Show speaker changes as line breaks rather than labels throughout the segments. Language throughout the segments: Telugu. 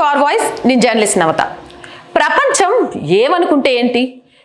టు అవర్ వాయిస్ నేను జర్నలిస్ట్ నవత ప్రపంచం ఏమనుకుంటే ఏంటి?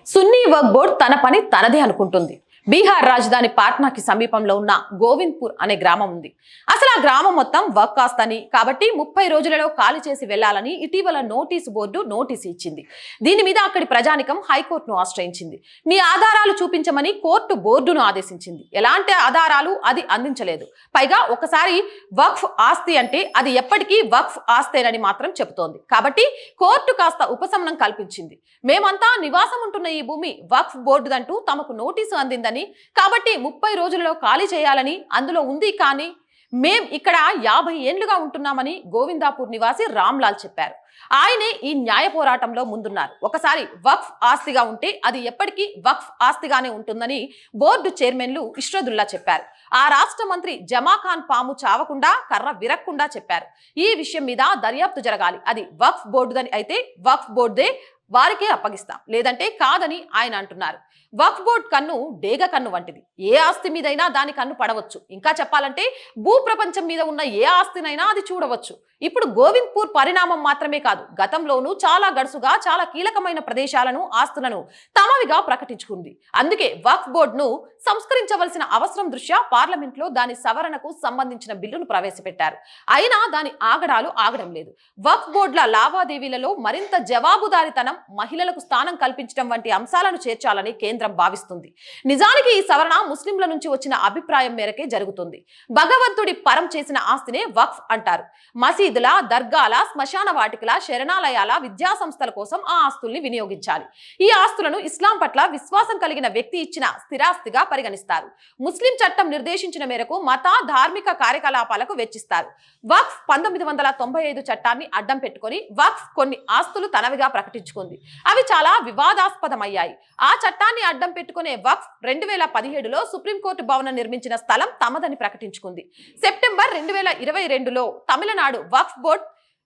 సున్నీ వర్క్ బోర్డ్ తన పని తనదే అనుకుంటుంది. బీహార్ రాజధాని పాట్నాకి సమీపంలో ఉన్న గోవింద్పూర్ అనే గ్రామం ఉంది. అసలు ఆ గ్రామం మొత్తం వర్క్ కాస్తని కాబట్టి ముప్పై రోజులలో ఖాళీ చేసి వెళ్ళాలని ఇటీవల నోటీసు బోర్డు నోటీసు ఇచ్చింది. దీని మీద అక్కడి ప్రజానికం హైకోర్టును ఆశ్రయించింది. మీ ఆధారాలు చూపించమని కోర్టు బోర్డును ఆదేశించింది. ఎలాంటి ఆధారాలు అది అందించలేదు. పైగా ఒకసారి వక్ఫ్ ఆస్తి అంటే అది ఎప్పటికీ వక్ఫ్ ఆస్తేనని మాత్రం చెబుతోంది. కాబట్టి కోర్టు కాస్త ఉపశమనం కల్పించింది. మేమంతా నివాసం ఉంటున్న ఈ భూమి వక్ఫ్ బోర్డుదంటూ తమకు నోటీసు అందిందని కాబట్టి ముప్పై రోజులలో ఖాళీ చేయాలని అందులో ఉంది కానీ మేం ఇక్కడ యాభై ఏండ్లుగా ఉంటున్నామని గోవిందాపూర్ నివాసి రామ్లాల్ చెప్పారు. ఆయనే ఈ న్యాయ పోరాటంలో ముందున్నారు. ఒకసారి వక్ఫ్ ఆస్తిగా ఉంటే అది ఎప్పటికీ వక్ఫ్ ఆస్తిగానే ఉంటుందని బోర్డు చైర్మన్లు ఇష్రదుల్లా చెప్పారు. ఆ రాష్ట్ర మంత్రి జమాఖాన్ పాము చావకుండా కర్ర విరక్కుండా చెప్పారు. ఈ విషయం మీద దర్యాప్తు జరగాలి. అది వక్ఫ్ బోర్డుదని అయితే వక్ఫ్ బోర్డుదే వారికే అప్పగిస్తాం. లేదంటే కాదని ఆయన అంటున్నారు. వక్ఫ్ బోర్డ్ కన్ను డేగ కన్ను వంటిది. ఏ ఆస్తి మీదైనా దాని కన్ను పడవచ్చు. ఇంకా చెప్పాలంటే భూ ప్రపంచం మీద ఉన్న ఏ ఆస్తినైనా అది చూడవచ్చు. ఇప్పుడు గోవింద్పూర్ పరిణామం మాత్రమే కాదు గతంలోనూ చాలా గడుసుగా చాలా కీలకమైన ప్రదేశాలను ఆస్తులను తమవిగా ప్రకటించుకుంది. అందుకే వక్ఫ్ బోర్డును సంస్కరించవలసిన అవసరం దృష్ట్యా పార్లమెంట్లో దాని సవరణకు సంబంధించిన బిల్లును ప్రవేశపెట్టారు. అయినా దాని ఆగడాలు ఆగడం లేదు. వక్ఫ్ బోర్డుల లావాదేవీలలో మరింత జవాబుదారితనం మహిళలకు స్థానం కల్పించడం వంటి అంశాలను చేర్చాలని కేంద్రం భావిస్తుంది. నిజానికి ఈ సవరణ ముస్లింల నుంచి వచ్చిన అభిప్రాయం మేరకే జరుగుతుంది. భగవంతుడి పరం చేసిన ఆస్తినే వక్ఫ్ అంటారు. మసీదుల దర్గాల శ్మశాన వాటికల శరణాలయాల విద్యా సంస్థల కోసం ఆ ఆస్తుల్ని వినియోగించాలి. ఈ ఆస్తులను ఇస్లాం పట్ల విశ్వాసం కలిగిన వ్యక్తి ఇచ్చిన స్థిరాస్తిగా పరిగణిస్తారు. ముస్లిం చట్టం నిర్దేశించిన మేరకు మత ధార్మిక కార్యకలాపాలకు వెచ్చిస్తారు. వక్ఫ్ పంతొమ్మిది వందల తొంభై ఐదు చట్టాన్ని అడ్డం పెట్టుకొని వక్ఫ్ కొన్ని ఆస్తులు తనవిగా ప్రకటించుకుంది. అవి చాలా వివాదాస్పదమయ్యాయి. ఆ చట్టాన్ని అడ్డం పెట్టుకునే వక్ఫ్ రెండు వేల పదిహేడులో సుప్రీంకోర్టు భవనం నిర్మించిన స్థలం తమదని ప్రకటించుకుంది. సెప్టెంబర్ రెండు వేల ఇరవై రెండులో తమిళనాడు వక్ఫ్ బోర్డ్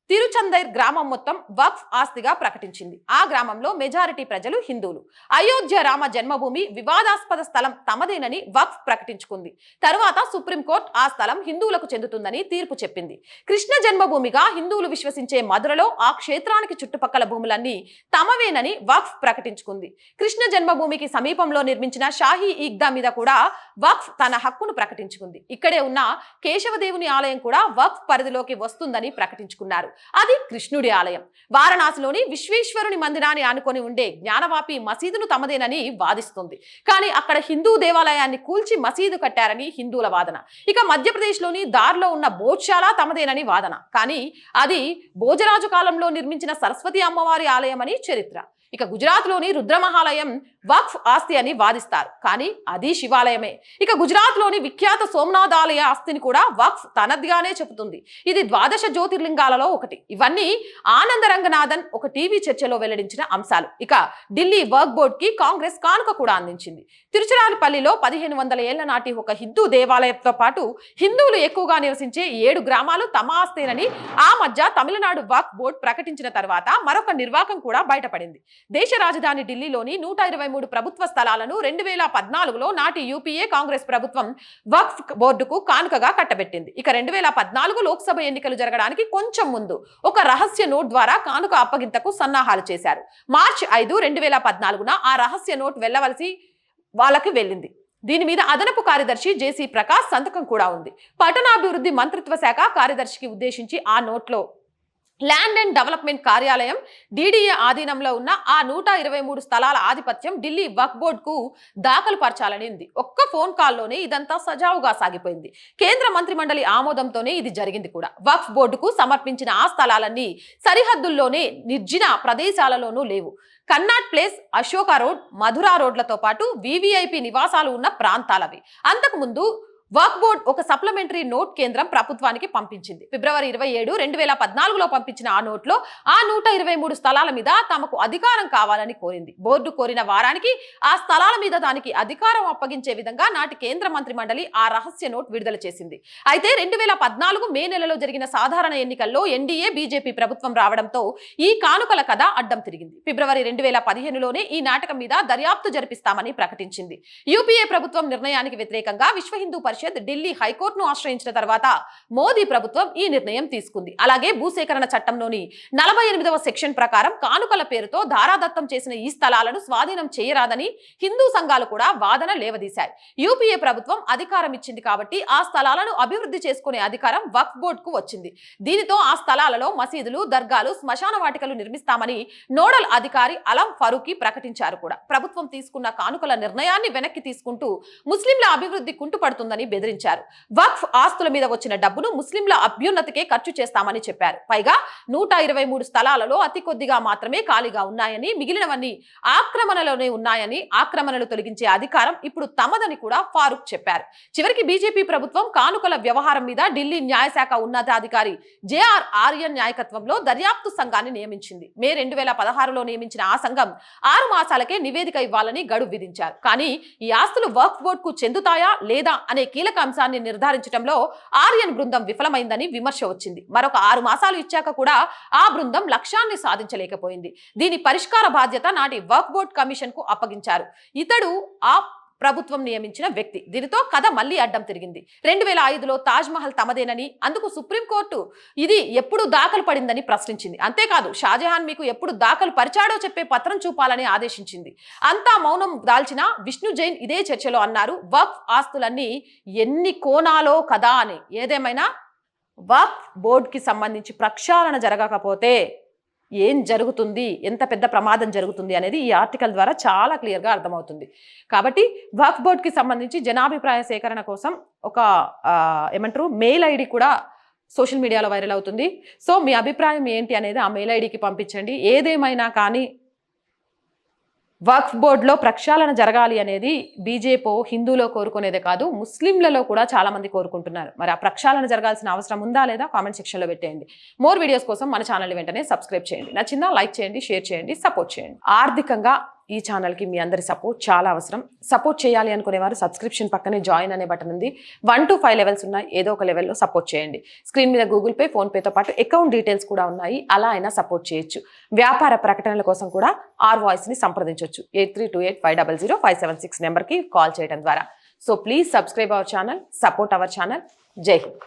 తిరుచందైర్ గ్రామం మొత్తం వక్ఫ్ ఆస్తిగా ప్రకటించింది. ఆ గ్రామంలో మెజారిటీ ప్రజలు హిందువులు. అయోధ్య రామ జన్మభూమి వివాదాస్పద స్థలం తమదేనని వక్ఫ్ ప్రకటించుకుంది. తరువాత సుప్రీంకోర్టు ఆ స్థలం హిందువులకు చెందుతుందని తీర్పు చెప్పింది. కృష్ణ జన్మభూమిగా హిందువులు విశ్వసించే మధురలో ఆ క్షేత్రానికి చుట్టుపక్కల భూములన్నీ తమవేనని వక్ఫ్ ప్రకటించుకుంది. కృష్ణ జన్మభూమికి సమీపంలో నిర్మించిన షాహీ ఈగ్దా మీద కూడా వక్ఫ్ తన హక్కును ప్రకటించుకుంది. ఇక్కడే ఉన్న కేశవదేవుని ఆలయం కూడా వక్ఫ్ పరిధిలోకి వస్తుందని ప్రకటించుకున్నారు. అది కృష్ణుడి ఆలయం. వారణాసిలోని విశ్వేశ్వరుని మందిరాన్ని ఆనుకొని ఉండే జ్ఞానవాపి మసీదును తమదేనని వాదిస్తుంది. కానీ అక్కడ హిందూ దేవాలయాన్ని కూల్చి మసీదు కట్టారని హిందువుల వాదన. ఇక మధ్యప్రదేశ్లోని దారిలో ఉన్న బోధ్శాల తమదేనని వాదన. కానీ అది భోజరాజు కాలంలో నిర్మించిన సరస్వతి అమ్మవారి ఆలయం అని చరిత్ర. ఇక గుజరాత్లోని రుద్రమహాలయం వక్ఫ్ ఆస్తి అని వాదిస్తారు. కానీ అది శివాలయమే. ఇక గుజరాత్లోని విఖ్యాత సోమనాథ్ ఆలయ ఆస్తిని కూడా వక్ఫ్ తనదిగానే చెబుతుంది. ఇది ద్వాదశ జ్యోతిర్లింగాలలో ఒకటి. ఇవన్నీ ఆనంద రంగనాథన్ ఒక టీవీ చర్చలో వెల్లడించిన అంశాలు. ఇక ఢిల్లీ వర్క్ బోర్డ్కి కాంగ్రెస్ కానుక కూడా అందించింది. తిరుచిరాలపల్లిలో పదిహేను వందల ఏళ్ళ నాటి ఒక హిందూ దేవాలయంతో పాటు హిందువులు ఎక్కువగా నివసించే ఏడు గ్రామాలు తమ ఆస్తేనని ఆ మధ్య తమిళనాడు వర్క్ బోర్డ్ ప్రకటించిన తర్వాత మరొక నిర్వాకం కూడా బయటపడింది. దేశ రాజధాని ఢిల్లీలోని నూట ఇరవై మూడు ప్రభుత్వ స్థలాలను రెండు వేల పద్నాలుగులో నాటి యూపీఏ కాంగ్రెస్ ప్రభుత్వం వక్ఫ్ బోర్డుకు కానుకగా కట్టబెట్టింది. ఇక రెండు వేల పద్నాలుగు లోక్సభ ఎన్నికలు జరగడానికి కొంచెం ముందు ఒక రహస్య నోట్ ద్వారా కానుక అప్పగింతకు సన్నాహాలు చేశారు. మార్చి ఐదు రెండు వేల పద్నాలుగున ఆ రహస్య నోట్ వెళ్ళవలసి వాళ్ళకి వెళ్ళింది. దీని మీద అదనపు కార్యదర్శి జేసీ ప్రకాష్ సంతకం కూడా ఉంది. పట్టణాభివృద్ధి మంత్రిత్వ శాఖ కార్యదర్శికి ఉద్దేశించి ఆ నోట్లో ల్యాండ్ అండ్ డెవలప్మెంట్ కార్యాలయం డీడీఏ ఆధీనంలో ఉన్న ఆ నూట ఇరవై మూడు స్థలాల ఆధిపత్యం ఢిల్లీ వక్ బోర్డుకు దాఖలు పరచాలని ఉంది. ఒక్క ఫోన్ కాల్లోనే ఇదంతా సజావుగా సాగిపోయింది. కేంద్ర మంత్రి మండలి ఆమోదంతోనే ఇది జరిగింది కూడా. వక్ఫ్ బోర్డుకు సమర్పించిన ఆ స్థలాలన్నీ సరిహద్దుల్లోనే నిర్జిన ప్రదేశాలలోనూ లేవు. Connaught place Ashoka road Mathura రోడ్లతో పాటు వివిఐపి నివాసాలు ఉన్న ప్రాంతాలవి. అంతకుముందు వర్క్ బోర్డ్ ఒక సప్లిమెంటరీ నోట్ కేంద్రం ప్రభుత్వానికి పంపించింది. ఫిబ్రవరి ఇరవై ఏడు రెండు వేల పద్నాలుగులో పంపించిన ఆ నోట్లో ఆ నూట ఇరవై మూడు స్థలాల మీద తమకు అధికారం కావాలని కోరింది. బోర్డు కోరిన వారానికి ఆ స్థలాల మీద దానికి అధికారం అప్పగించే విధంగా నాటి కేంద్ర మంత్రి మండలి ఆ రహస్య నోట్ విడుదల చేసింది. అయితే రెండు వేల పద్నాలుగు మే నెలలో జరిగిన సాధారణ ఎన్నికల్లో ఎన్డీఏ బీజేపీ ప్రభుత్వం రావడంతో ఈ కానుకల కథ అడ్డం తిరిగింది. ఫిబ్రవరి రెండు వేల పదిహేనులోనే ఈ నాటకం మీద దర్యాప్తు జరిపిస్తామని ప్రకటించింది. యూపీఏ ప్రభుత్వం నిర్ణయానికి వ్యతిరేకంగా విశ్వ హిందూ పరిషత్ పరిషత్ ఢిల్లీ హైకోర్టును ఆశ్రయించిన తర్వాత మోదీ ప్రభుత్వం ఈ నిర్ణయం తీసుకుంది. అలాగే భూసేకరణ చట్టంలోని నలభై ఎనిమిదవ సెక్షన్ ప్రకారం కానుకల పేరుతో ధారాదత్తం చేసిన ఈ స్థలాలను స్వాధీనం చేయరాదని హిందూ సంఘాలు కూడా వాదన లేవదీశాయి. యూపీఏ ప్రభుత్వం అధికారం ఇచ్చింది కాబట్టి ఆ స్థలాలను అభివృద్ధి చేసుకునే అధికారం వక్ఫ్ బోర్డుకు వచ్చింది. దీనితో ఆ స్థలాలలో మసీదులు దర్గాలు శ్మశాన వాటికలు నిర్మిస్తామని నోడల్ అధికారి అలం ఫరూకీ ప్రకటించారు కూడా. ప్రభుత్వం తీసుకున్న కానుకల నిర్ణయాన్ని వెనక్కి తీసుకుంటూ ముస్లింల అభివృద్ధి కుంటుపడుతుందని బెదిరించారు. వక్ఫ్ ఆస్తుల మీద వచ్చిన డబ్బును ముస్లింల అభ్యున్నతికే ఖర్చు చేస్తామని చెప్పారు. పైగా నూట ఇరవై మూడు స్థలాలలో అతి కొద్దిగా మాత్రమే ఖాళీగా ఉన్నాయని మిగిలినవన్నీ ఆక్రమణలోనే ఉన్నాయని ఆక్రమణలు తొలగించే అధికారం ఇప్పుడు తమదని కూడా ఫారూక్ చెప్పారు. చివరికి బీజేపీ ప్రభుత్వం కానుకల వ్యవహారం మీద ఢిల్లీ న్యాయశాఖ ఉన్నతాధికారి జేఆర్ ఆర్యన్ నాయకత్వంలో దర్యాప్తు సంఘాన్ని నియమించింది. మే రెండు వేల పదహారులో నియమించిన ఆ సంఘం ఆరు మాసాలకే నివేదిక ఇవ్వాలని గడువు విధించారు. కానీ ఈ ఆస్తులు వర్క్ బోర్డ్కు చెందుతాయా లేదా అనే కీలక అంశాన్ని నిర్ధారించడంలో ఆర్యన్ బృందం విఫలమైందని విమర్శ వచ్చింది. మరొక ఆరు మాసాలు ఇచ్చాక కూడా ఆ బృందం లక్ష్యాన్ని సాధించలేకపోయింది. దీని పరిష్కార బాధ్యత నాటి వర్క్ బోర్డ్ కమిషన్కు అప్పగించారు. ఇతడు ఆ ప్రభుత్వం నియమించిన వ్యక్తి. దీనితో కథ మళ్ళీ అడ్డం తిరిగింది. రెండు వేల ఐదులో తాజ్మహల్ తమదేనని అందుకు సుప్రీంకోర్టు ఇది ఎప్పుడు దాఖలు పడిందని ప్రశ్నించింది. అంతేకాదు షాజహాన్ మీకు ఎప్పుడు దాఖలు పరిచాడో చెప్పే పత్రం చూపాలని ఆదేశించింది. అంతా మౌనం దాల్చిన విష్ణు జైన్ ఇదే చర్చలో అన్నారు. వక్ఫ్ ఆస్తులన్నీ ఎన్ని కోణాలో కదా అని. ఏదేమైనా వక్ఫ్ బోర్డుకి సంబంధించి ప్రక్షాళన జరగకపోతే ఏం జరుగుతుంది? ఎంత పెద్ద ప్రమాదం జరుగుతుంది? అనేది ఈ ఆర్టికల్ ద్వారా చాలా క్లియర్గా అర్థమవుతుంది. కాబట్టి వక్ఫ్ బోర్డ్కి సంబంధించి జనాభిప్రాయ సేకరణ కోసం ఒక ఏమంటారు మెయిల్ ఐడి కూడా సోషల్ మీడియాలో వైరల్ అవుతుంది. సో మీ అభిప్రాయం ఏంటి అనేది ఆ మెయిల్ ఐడికి పంపించండి. ఏదేమైనా కానీ వక్ఫ్ బోర్డులో ప్రక్షాళన జరగాలి అనేది బీజేపీ హిందూలో కోరుకునేదే కాదు ముస్లింలలో కూడా చాలామంది కోరుకుంటున్నారు. మరి ఆ ప్రక్షాళన జరగాల్సిన అవసరం ఉందా లేదా కామెంట్ సెక్షన్లో పెట్టేయండి. మోర్ వీడియోస్ కోసం మన ఛానల్ వెంటనే సబ్స్క్రైబ్ చేయండి. నచ్చిందా లైక్ చేయండి షేర్ చేయండి సపోర్ట్ చేయండి. ఆర్థికంగా ఈ ఛానల్కి మీ అందరి సపోర్ట్ చాలా అవసరం. సపోర్ట్ చేయాలి అనుకునేవారు సబ్స్క్రిప్షన్ పక్కనే జాయిన్ అనే బటన్ ఉంది. వన్ టు ఫైవ్ లెవెల్స్ ఉన్నాయి ఏదో ఒక లెవెల్లో సపోర్ట్ చేయండి. స్క్రీన్ మీద గూగుల్ పే ఫోన్పేతో పాటు అకౌంట్ డీటెయిల్స్ కూడా ఉన్నాయి. అలా అయినా సపోర్ట్ చేయొచ్చు. వ్యాపార ప్రకటనల కోసం కూడా ఆర్ వాయిస్ని సంప్రదించవచ్చు eight three two eight five double zero five seven six నెంబర్కి కాల్ చేయడం ద్వారా. So please subscribe our channel support our channel Jai Hind